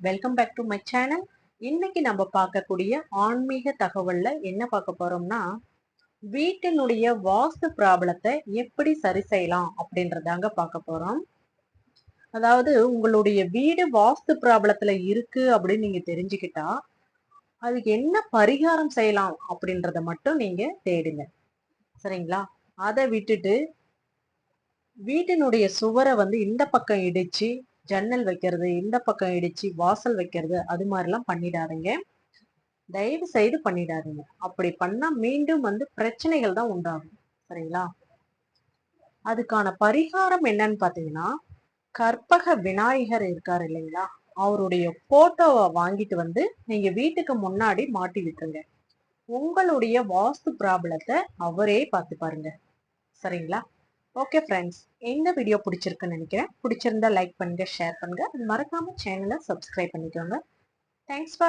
Welcome back to my channel இன்னைக்கு நம்ம பார்க்கக்கூடிய ஆன்மீக தகவல்ல என்ன பார்க்க போறோம்னா வீட்டினுடைய வாஸ்து ப்ராப்ளத்தை எப்படி சரி செய்யலாம் அப்படின்றதாங்க பார்க்க போறோம். அதாவது உங்களுடைய வீடு வாஸ்து ப்ராப்ளத்துல இருக்கு அப்படின்னு நீங்க தெரிஞ்சுக்கிட்டா அதுக்கு என்ன பரிகாரம் செய்யலாம் அப்படின்றத மட்டும் நீங்க தேடுங்க. சரிங்களா? அதை விட்டுட்டு வீட்டினுடைய சுவரை வந்து இந்த பக்கம் இடிச்சு ஜன்னல் வைக்கிறது இந்த பக்கம் இடிச்சு வாசல் வைக்கிறது அது மாதிரிலாம் பண்ணிடாதீங்க. தயவு செய்து பண்ணிடாதீங்க. அப்படி பண்ணா மீண்டும் வந்து பிரச்சனைகள் தான் உண்டாகும். சரிங்களா? அதுக்கான பரிகாரம் என்னன்னு பாத்தீங்கன்னா கற்பக விநாயகர் இருக்காரு இல்லைங்களா? அவருடைய போட்டோவை வாங்கிட்டு வந்து நீங்க வீட்டுக்கு முன்னாடி மாட்டி விட்டுருங்க. உங்களுடைய வாஸ்து ப்ராப்ளத்தை அவரே பார்த்து பாருங்க சரிங்களா? ஓகே ஃப்ரெண்ட்ஸ் இந்த வீடியோ பிடிச்சிருக்குன்னு நினைக்கிறேன். பிடிச்சிருந்தா லைக் பண்ணுங்க ஷேர் பண்ணுங்க. மறக்காம சேனலை சப்ஸ்கிரைப் பண்ணிக்கோங்க. Thanks for